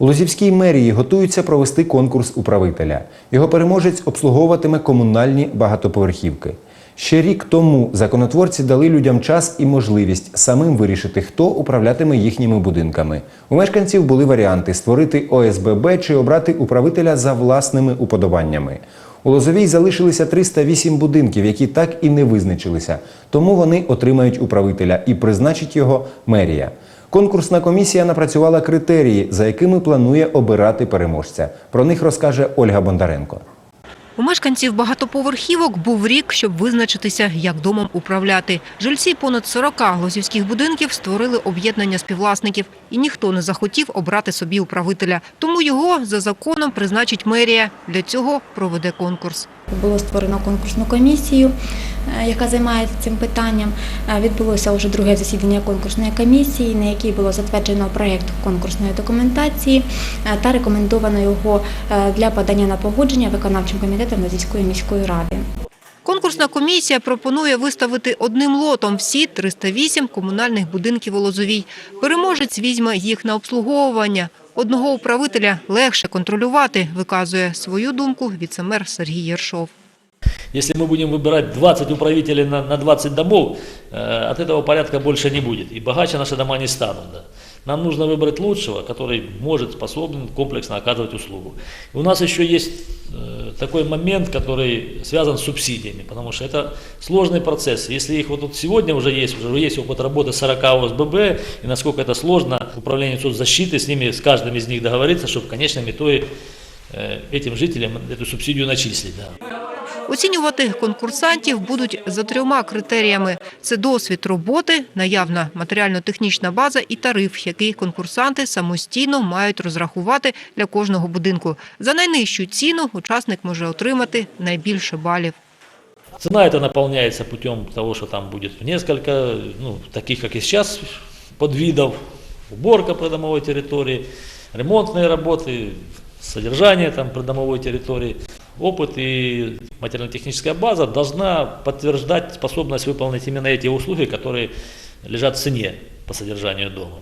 У Лозівській мерії готуються провести конкурс управителя. Його переможець обслуговуватиме комунальні багатоповерхівки. Ще рік тому законотворці дали людям час і можливість самим вирішити, хто управлятиме їхніми будинками. У мешканців були варіанти створити ОСББ чи обрати управителя за власними уподобаннями. У Лозовій залишилися 308 будинків, які так і не визначилися. Тому вони отримають управителя і призначить його мерія. Конкурсна комісія напрацювала критерії, за якими планує обирати переможця. Про них розкаже Ольга Бондаренко. У мешканців багатоповерхівок був рік, щоб визначитися, як домом управляти. Жильці понад 40 лозівських будинків створили об'єднання співвласників, і ніхто не захотів обрати собі управителя. Тому його за законом призначить мерія. Для цього проведе конкурс. Було створено конкурсну комісію, е, яка займається цим питанням. Е, Відбулося вже друге засідання конкурсної комісії, на якій було затверджено проєкт конкурсної документації е, та рекомендовано його для подання на погодження виконавчим комітетом Лозівської міської ради. Конкурсна комісія пропонує виставити одним лотом всі 308 комунальних будинків у Лозовій. Переможець візьме їх на обслуговування. Одного управителя легше контролювати, виказує свою думку віцемер Сергій Єршов. Если мы будем выбирать 20 управителей на, на 20 домов, э, от этого порядка больше не будет. И богаче наши дома не станут. Да. Нам нужно выбрать лучшего, который может, способен комплексно оказывать услугу. И у нас еще есть э, такой момент, который связан с субсидиями, потому что это сложный процесс. Если их вот тут сегодня уже есть, уже есть опыт работы 40 ОСББ, и насколько это сложно управлению соцзащиты с ними, с каждым из них договориться, чтобы в конечном итоге э, этим жителям эту субсидию начислить. Да. Оцінювати конкурсантів будуть за трьома критеріями: це досвід роботи, наявна матеріально-технічна база і тариф, який конкурсанти самостійно мають розрахувати для кожного будинку. За найнижчу ціну учасник може отримати найбільше балів. Цена это наполняется путем того, что там будет несколько, ну, таких как и сейчас, подвидов, уборка придомовой территории, ремонтные работы, содержание там придомовой территории. Опыт и материально-техническая база должна подтверждать способность выполнить именно эти услуги, которые лежат в цене по содержанию дома.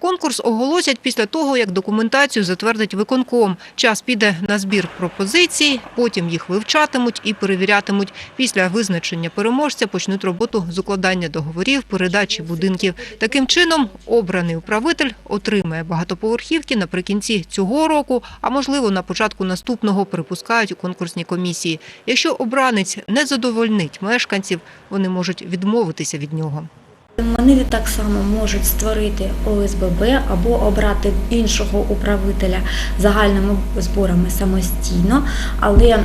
Конкурс оголосять після того, як документацію затвердить виконком. Час піде на збір пропозицій, потім їх вивчатимуть і перевірятимуть. Після визначення переможця почнуть роботу з укладання договорів, передачі будинків. Таким чином, обраний управитель отримає багатоповерхівки наприкінці цього року, а можливо на початку наступного припускають у конкурсній комісії. Якщо обранець не задовольнить мешканців, вони можуть відмовитися від нього. Вони так само можуть створити ОСББ або обрати іншого управителя загальними зборами самостійно, але е,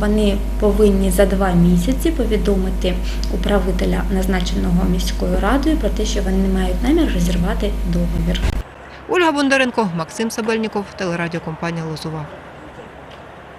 вони повинні за два місяці повідомити управителя, назначеного міською радою, про те, що вони мають намір розірвати договір. Ольга Бондаренко, Максим Сабельніков, телерадіокомпанія Лозова.